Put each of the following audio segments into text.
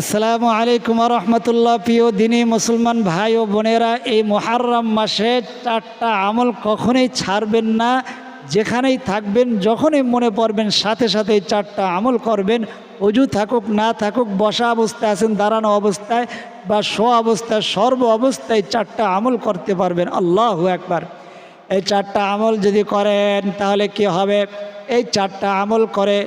আসসালামু আলাইকুম রহমতুল্লাহ প্রিয় দিনী মুসলমান ভাই ও বোনেরা, এই মোহারম মাসে চারটা আমল কখনোই ছাড়বেন না, যেখানেই থাকবেন, যখনই মনে পড়বেন, সাথে সাথে এই চারটা আমল করবেন, অজু থাকুক, না থাকুক, বসা অবস্থায় আছেন, দাঁড়ানো অবস্থায় বা শো অবস্থায়, সর্ব অবস্থায় চারটা আমল করতে পারবেন, আল্লাহ একবার এই চারটা আমল যদি করেন, তাহলে কি হবে? এই চারটা আমল করে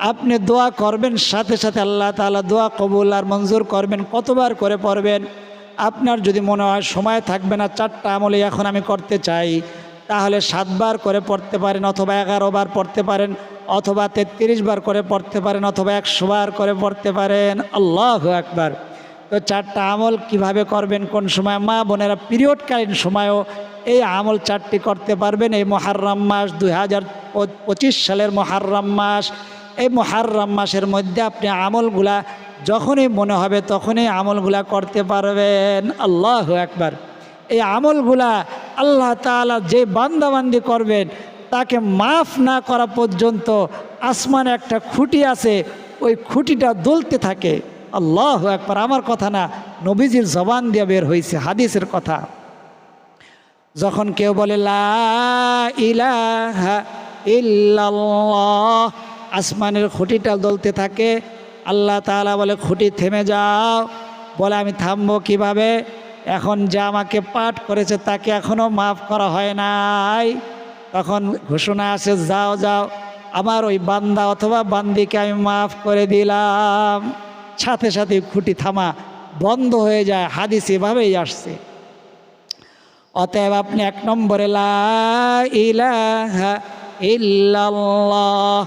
আপনি দোয়া করবেন, সাথে সাথে আল্লাহ তাআলা দোয়া কবুল আর মঞ্জুর করবেন। কতবার করে পড়বেন? আপনার যদি মনে হয় সময় থাকবে না, চারটা আমলে এখন আমি করতে চাই, তাহলে সাতবার করে পড়তে পারেন অথবা এগারো বার পড়তে পারেন, অথবা তেত্রিশ বার করে পড়তে পারেন, অথবা একশো বার করে পড়তে পারেন। আল্লাহ একবার তো চারটা আমল কীভাবে করবেন, কোন সময়? মা বোনেরা পিরিয়ডকালীন সময়ও এই আমল চারটি করতে পারবেন। এই মহারম মাস দুই হাজার পঁচিশ সালের মহারম মাস এই মহারম মাসের মধ্যে আপনি আমলগুলা যখনই মনে হবে তখনই আমলগুলা করতে পারবেন। আল্লাহ একবার এই আমলগুলা আল্লাহ তাআলা যে বান্দাবান্দি করবেন, তাকে মাফ না করা পর্যন্ত আসমানে একটা খুঁটি আছে, ওই খুঁটিটা দুলতে থাকে। আল্লাহ একবার আমার কথা না, নবীজির জবান দিয়ে বের হয়েছে হাদিসের কথা। যখন কেউ বলে, লা ইলাহা ইল্লাল্লাহ আসমানের খুঁটিটা দলতে থাকে। আল্লাহ তাআলা বলে, খুঁটি থেমে যাও। বলে, আমি থামবো কীভাবে? এখন যা আমাকে পাঠ করেছে তাকে এখনও মাফ করা হয় নাই। তখন ঘোষণা আসে, যাও যাও, আমার ওই বান্দা অথবা বান্দিকে আমি মাফ করে দিলাম। সাথে সাথে খুঁটি থামা বন্ধ হয়ে যায়, হাদিস এভাবেই আসছে। অতএব আপনি এক নম্বরে, লা ইলাহা ইল্লাল্লাহ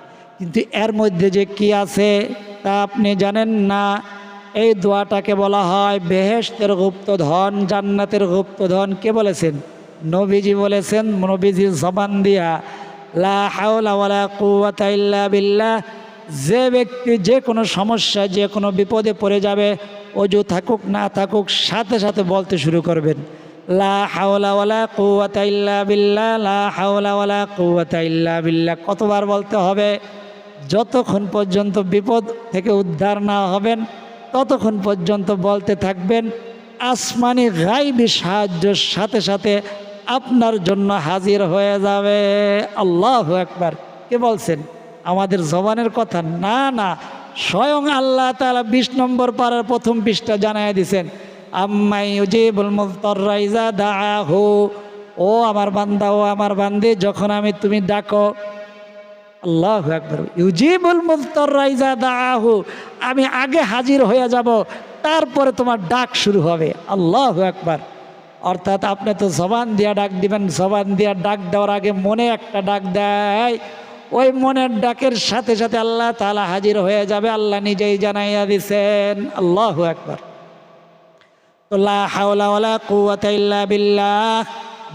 কিন্তু এর মধ্যে যে কি আছে তা আপনি জানেন না? এই দোয়াটাকে বলা হয় বেহেশতের গুপ্তধন, জান্নাতের গুপ্তধন। কে বলেছেন? নবীজি বলেছেন, নবীজির জবান দিয়া বিল্লাহ। যে ব্যক্তি যে কোনো সমস্যা যে কোনো বিপদে পড়ে যাবে, অজু থাকুক না থাকুক, সাথে সাথে বলতে শুরু করবেন। লা হাওলা ওয়ালা কুওয়াতা ইল্লা বিল্লাহ, লা হাওলা ওয়ালা কুওয়াতা ইল্লা বিল্লাহ। কতবার বলতে হবে? যতক্ষণ পর্যন্ত বিপদ থেকে উদ্ধার না হবেন, ততক্ষণ পর্যন্ত বলতে থাকবেন, আসমানি গাইবি সাহায্যের সাথে সাথে আপনার জন্য হাজির হয়ে যাবে। আল্লাহ একবার কে বলছেন? আমাদের জবানের কথা? না না। স্বয়ং আল্লাহ তালা বিশ নম্বর পাড়ার প্রথম পৃষ্ঠা জানাই দিছেন আম্মাই দাহু ও আমার বান্দা, ও আমার বান্দে, যখন আমি তুমি ডাকো আল্লাহ একবার ইউজিবুল মুজতরাইজা দাহু আমি আগে হাজির হয়ে যাব, তারপরে তোমার ডাক শুরু হবে। আল্লাহ একবার অর্থাৎ আপনি তো জবান দিয়া ডাক দিবেন, জবান দিয়া ডাক দেওয়ার আগে মনে একটা ডাক দেয়। ওই মনের ডাকের সাথে সাথে আল্লাহ তালা হাজির হয়ে যাবে, আল্লাহ নিজেই জানাইয়া দিছেন। আল্লাহ একবার তো ইল্লা বিল্লাহ।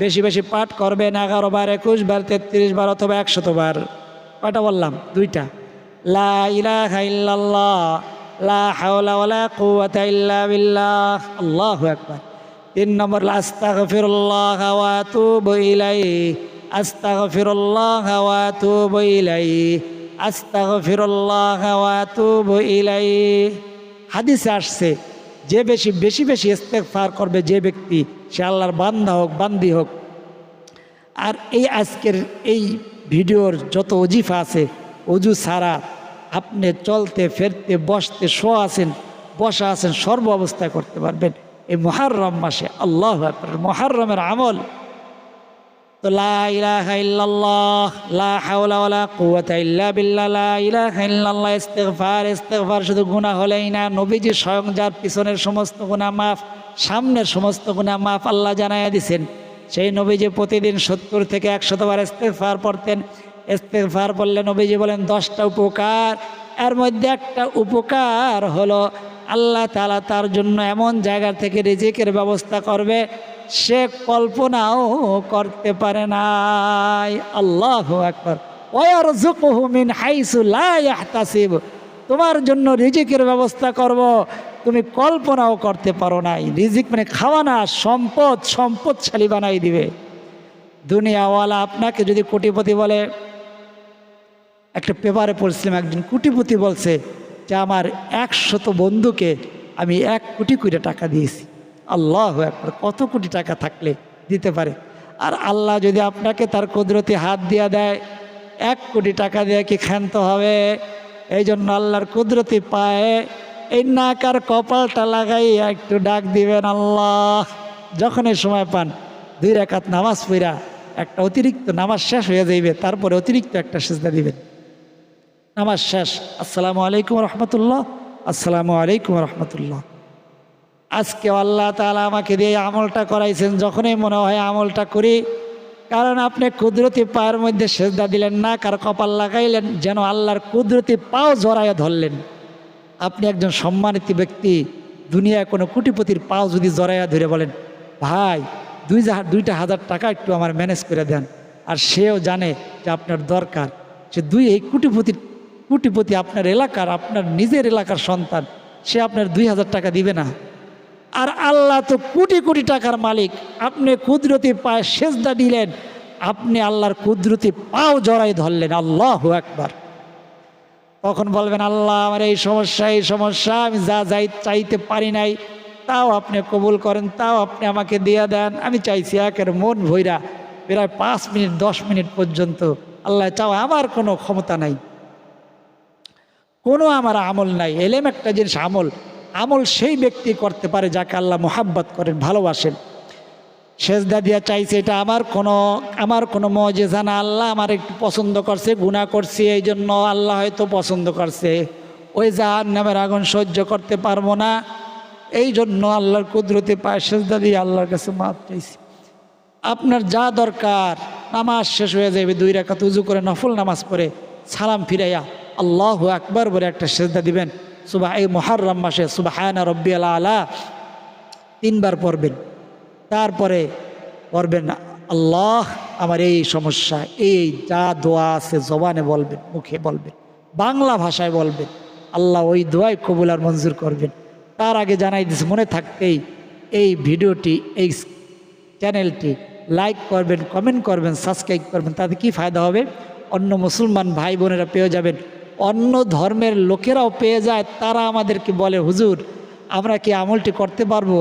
বেশি বেশি পাঠ করবেন এগারো বার, একুশ বার, তেত্রিশ বার অথবা একশত বার। কয়টা বললাম? দুইটা। লা ইলাহা ইল্লাল্লাহ, লা হাওলা ওয়ালা কুওয়াতা ইল্লা বিল্লাহ। আল্লাহু আকবার। তিন নম্বর আস্তাগফিরুল্লাহ ওয়া আতুবু ইলাইহি। আস্তাগফিরুল্লাহ ওয়া আতুবু ইলাইহি। আস্তাগফিরুল্লাহ ওয়া আতুবু ইলাইহি। হাদিসে আসছে, যে বেশি বেশি বেশি ইস্তেগফার করবে যে ব্যক্তি, সে আল্লাহর বান্দা হোক, বান্দি হোক। আর এই আজকের এই ভিডিওর যত অজিফা আছে অজু ছাড়া আপনি চলতে, ফেরতে, বসতে শো আছেন, বসা আছেন, সর্ব অবস্থায় করতে পারবেন। এই মহারম মাসে আল্লাহ মহারমের আমল। তো শুধু হলেই না পিছনের সমস্ত গুনাহ মাফ, সামনের সমস্ত গুনাহ মাফ আল্লাহ জানাইয়া দিছেন। সেই নবীজি প্রতিদিন সত্তর থেকে একশতবার ইস্তেগফার পড়তেন। ইস্তেগফার বললে নবীজি বলেন, দশটা উপকার, এর মধ্যে একটা উপকার হলো আল্লাহ তালা তার জন্য এমন জায়গা থেকে রিজিকের ব্যবস্থা করবে, সে কল্পনাও করতে পারে নাই। আল্লাহ একবার হাইসু লা তোমার জন্য রিজিকের ব্যবস্থা করব। তুমি কল্পনাও করতে পারো নাই। রিজিক মানে খাওয়া না, সম্পদ, সম্পদশালী বানাই দিবে। দুনিয়াওয়ালা আপনাকে যদি কোটিপতি বলে, একটা পেপারে পড়ছিলাম একজন কোটিপতি বলছে যে, আমার একশত বন্ধুকে আমি এক কোটি করে টাকা দিয়েছি। আল্লাহ একবার কত কোটি টাকা থাকলে দিতে পারে? আর আল্লাহ যদি আপনাকে তার কুদরতি হাত দিয়ে দেয়, এক কোটি টাকা দিয়ে কি ক্ষান্ত হবে? এই জন্য আল্লাহর কুদরতি পায়ে এই কপালটা লাগাই একটু ডাক দিবেন আল্লাহ। যখন এই সময় পান, দুই রেখাত নামাজ পইরা একটা অতিরিক্ত নামাজ শেষ হয়ে যাইবে, তারপরে অতিরিক্ত একটা সেজদা দিবেন। নামাজ শেষ। আসসালামু আলাইকুম রহমতুল্লাহ। আসসালামু আলাইকুম রহমতুল্লাহ। আজকে আল্লাহ তালা আমাকে দিয়ে আমলটা করাইছেন, যখনই মনে হয় আমলটা করি, কারণ আপনি কুদরতি পায়ের মধ্যে সেজদা দিলেন না কার কপাল লাগাইলেন, যেন আল্লাহর কুদরতি পাও জড়াইয়া ধরলেন। আপনি একজন সম্মানিত ব্যক্তি, দুনিয়ায় কোনো কোটিপতির পাও যদি জড়াইয়া ধরে বলেন, ভাই, দুই দুইটা হাজার টাকা একটু আমার ম্যানেজ করে দেন। আর সেও জানে যে আপনার দরকার। সে দুই, এই কোটিপতির কোটিপতি আপনার এলাকার, আপনার নিজের এলাকার সন্তান, সে আপনার দুই হাজার টাকা দিবে না। আর আল্লাহ তো কোটি কোটি টাকার মালিক। আপনি কুদরতি পায়ে সেজদা দিলেন, আপনি আল্লাহর কুদরতি পাও জড়াই ধরলেন। আল্লাহ একবার তখন বলবেন, আল্লাহ, আমার এই সমস্যা এই সমস্যা, আমি যা যাই, চাইতে পারি নাই। তাও আপনি কবুল করেন, তাও আপনি আমাকে দিয়ে দেন। আমি চাইছি একের মন ভৈরা প্রায় পাঁচ মিনিট, দশ মিনিট পর্যন্ত আল্লাহ চাও আমার কোনো ক্ষমতা নাই। কোনো আমার আমল নাই। এলেম একটা জিনিস, আমল। আমল সেই ব্যক্তি করতে পারে যাকে আল্লাহ মোহাব্বত করেন, ভালোবাসেন। সেজদা দিয়া চাইছে, এটা আমার কোনো আমার কোনো মজেজা না। আল্লাহ আমার একটু পছন্দ করছে গুণা করছে এই জন্য আল্লাহ হয়তো পছন্দ করছে। ওই জাহান নামের আগুন সহ্য করতে পারব না। এই জন্য আল্লাহর কুদরতে পায়ে সেজদা দিয়ে আল্লাহর কাছে মাপ চাইছি। আপনার যা দরকার, নামাজ শেষ হয়ে যাবে দুই রাকাত উজু করে, নফল নামাজ পড়ে, সালাম ফিরাইয়া আল্লাহ আকবার বলে একটা সেজদা দিবেন। সুবাহ এই মহারম মাসে সুবাহায়না রব্বি আলা আলা তিনবার পড়বেন। তারপরে পড়বেন আল্লাহ আমার এই সমস্যা, এই যা দোয়া আছে জবানে বলবেন, মুখে বলবেন, বাংলা ভাষায় বলবেন, আল্লাহ ওই দোয়াই কবুল আর মঞ্জুর করবেন। তার আগে জানাই দিস মনে থাকতেই এই ভিডিওটি, এই চ্যানেলটি লাইক করবেন, কমেন্ট করবেন, সাবস্ক্রাইব করবেন, তাতে কি ফায়দা হবে? অন্য মুসলমান ভাই বোনেরা পেয়ে যাবেন, অন্য ধর্মের লোকেরাও পেয়ে যায়, তারা আমাদেরকে বলে, হুজুর, আমরা কি আমলটি করতে পারব?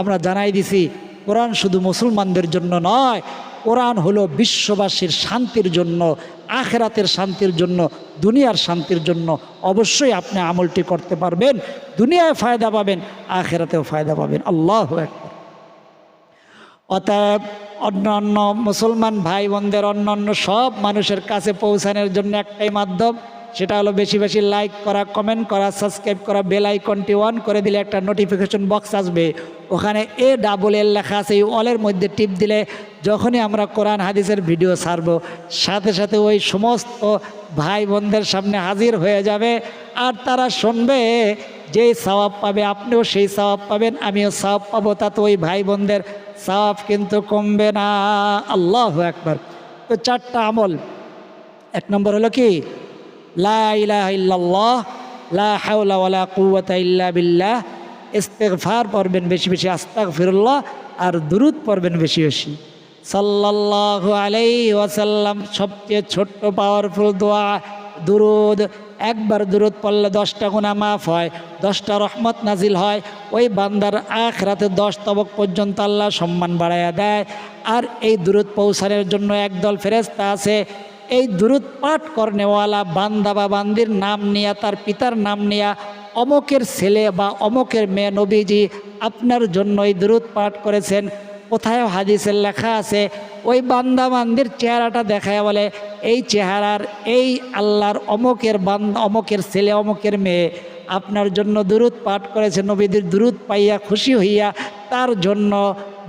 আমরা জানাই দিছি কোরআন শুধু মুসলমানদের জন্য নয়, কোরআন হলো বিশ্ববাসীর শান্তির জন্য, আখেরাতের শান্তির জন্য, দুনিয়ার শান্তির জন্য। অবশ্যই আপনি আমলটি করতে পারবেন, দুনিয়ায় ফায়দা পাবেন, আখেরাতেও ফায়দা পাবেন। আল্লাহ অতএব অন্যান্য মুসলমান ভাই বোনদের, অন্যান্য সব মানুষের কাছে পৌঁছানোর জন্য একটাই মাধ্যম সেটা হলো বেশি বেশি লাইক করা কমেন্ট করা সাবস্ক্রাইব করা বেল আইকনটি অন করে দিলে একটা নোটিফিকেশন বক্স আসবে। ওখানে এ ডাবল এল লেখা আছে, এই অলের মধ্যে টিপ দিলে যখনই আমরা কোরআন হাদিসের ভিডিও ছাড়ব, সাথে সাথে ওই সমস্ত ভাই বোনদের সামনে হাজির হয়ে যাবে। আর তারা শুনবে, যেই সওয়াব পাবে আপনিও সেই সওয়াব পাবেন, আমিও সওয়াব পাবো। তাতে ওই ভাই বোনদের সওয়াব কিন্তু কমবে না। আল্লাহ একবার তো চারটা আমল। এক নম্বর হলো কি? লা ইলাহা ইল্লাল্লাহ, লা হাওলা ওয়ালা কুওয়াতা ইল্লা বিল্লাহ, ইস্তেগফার পড়বেন বেশি বেশি, আস্তাগফিরুল্লাহ, আর দুরুদ পড়বেন বেশি বেশি। সাল্লাল্লাহু আলাইহি ওয়াসাল্লাম, সবচেয়ে ছোট্ট পাওয়ারফুল দোয়া, দুরুদ, একবার দুরুদ পড়লে দশটা গুণা মাফ হয়, দশটা রহমত নাজিল হয়, ওই বান্দার আখ রাতে দশ তবক পর্যন্ত আল্লাহ সম্মান বাড়াইয়া দেয়, আর এই দূরত পৌঁছানোর জন্য একদল ফেরেস্তা আছে এই দূরত পাঠ করনেওয়ালা বান্দা বা বান্দির নাম নিয়া, তার পিতার নাম নিয়া, অমকের ছেলে বা অমকের মেয়ে নবীজি আপনার জন্য এই দূরত পাঠ করেছেন। কোথায় হাদিসের লেখা আছে, ওই বান্দা বান্দির চেহারাটা দেখায় বলে, এই চেহারার, এই আল্লাহর অমকের বান্দা, অমকের ছেলে, অমকের মেয়ে আপনার জন্য দূরত পাঠ করেছে। নবীদের দূরত পাইয়া খুশি হইয়া তার জন্য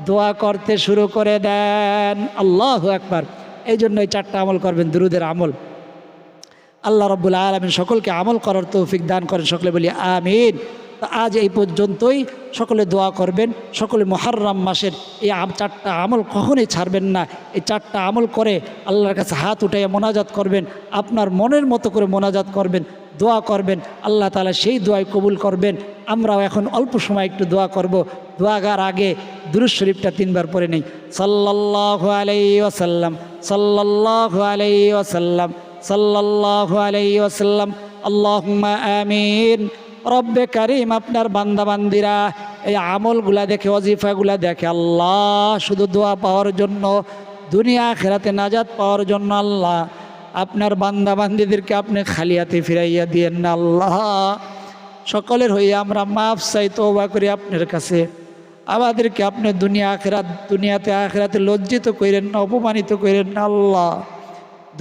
দোয়া করতে শুরু করে দেন। আল্লাহ একবার এই জন্য এই চারটা আমল করবেন, দুরুদের আমল। আল্লাহ রব্বুল আলমিন সকলকে আমল করার তৌফিক দান করেন, সকলে বলি আমিন। আজ এই পর্যন্তই। সকলে দোয়া করবেন। সকলে মহারম মাসের এই চারটা আমল কখনোই ছাড়বেন না। এই চারটা আমল করে আল্লাহর কাছে হাত উঠাইয়া মোনাজাত করবেন। আপনার মনের মতো করে মোনাজাত করবেন, দোয়া করবেন। আল্লাহ তালা সেই দোয়াই কবুল করবেন। আমরাও এখন অল্প সময় একটু দোয়া করব। দোয়াগার আগে দুরুজ শরীফটা তিনবার পরে নেই। সাল্লাল্লাহু আলাইহি ওয়াসাল্লাম, সাল্লাল্লাহু আলাইহি ওয়াসাল্লাম, সাল্লাল্লাহু আলাইহি ওয়াসাল্লাম। আল্লাহুম্মা আমিন। রব্বে কারিম আপনার বান্দাবান্দিরা, এই আমলগুলা দেখে অজিফাগুলা দেখে, আল্লাহ শুধু দোয়া পাওয়ার জন্য, দুনিয়া খেরাতে নাজাত পাওয়ার জন্য আল্লাহ, আপনার বান্দাবান্দিদেরকে আপনি খালিয়াতে ফিরাইয়া দিয়েন না আল্লাহ। সকলের হইয়া আমরা মাফ চাই তৌবা করি আপনার কাছে। আমাদেরকে আপনি দুনিয়া আখেরাত, দুনিয়াতে আখেরাতে লজ্জিত করেন না, অপমানিত করেন না আল্লাহ।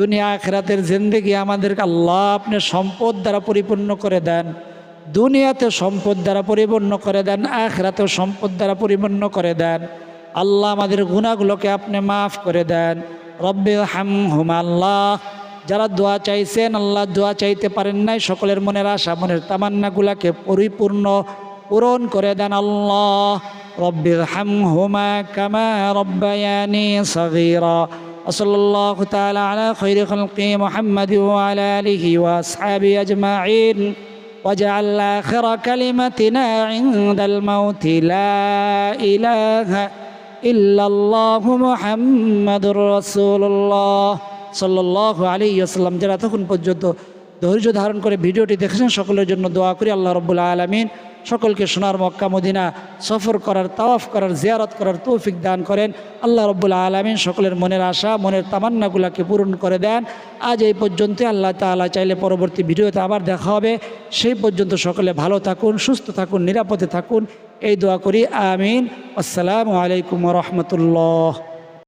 দুনিয়া আখেরাতের জিন্দেগি আমাদেরকে আল্লাহ আপনি সম্পদ দ্বারা পরিপূর্ণ করে দেন। দুনিয়াতে সম্পদ দ্বারা পরিপূর্ণ করে দেন আখেরাতেও সম্পদ দ্বারা পরিপূর্ণ করে দেন আল্লাহ আমাদের গুণাগুলোকে আপনি মাফ করে দেন রব্বে হাম হুম আল্লাহ যারা দোয়া চাইছেন আল্লাহ দোয়া চাইতে পারেন নাই সকলের মনের আশা মনের তামান্নাগুলাকে পরিপূর্ণ পূরণ করে দেন আল্লাহ রব্বির হাম হুমা কামা রব্বায়ানি সগীরা وصلى الله تعالى على خير خلقه محمد وعلى آله وأصحابه أجمعين واجعل آخر كلمتنا عند الموت لا إله إلا الله محمد رسول الله সাল্লাল্লাহু আলাইহি ওয়াসাল্লাম যারা তখন পর্যন্ত ধৈর্য ধারণ করে ভিডিওটি দেখেছেন সকলের জন্য দোয়া করি আল্লাহ রব্বুল আলমিন সকলকে সোনার মক্কা, মদিনা সফর করার, তাওয়াফ করার, জিয়ারত করার তৌফিক দান করেন। আল্লাহ রব্বুল আলমিন সকলের মনের আশা, মনের তামান্নাগুলাকে পূরণ করে দেন। আজ এই পর্যন্ত আল্লাহ তাআলা চাইলে পরবর্তী ভিডিওতে আবার দেখা হবে। সেই পর্যন্ত সকলে ভালো থাকুন, সুস্থ থাকুন, নিরাপদে থাকুন। এই দোয়া করি, আমিন। আসসালামু আলাইকুম রহমতুল্লাহ।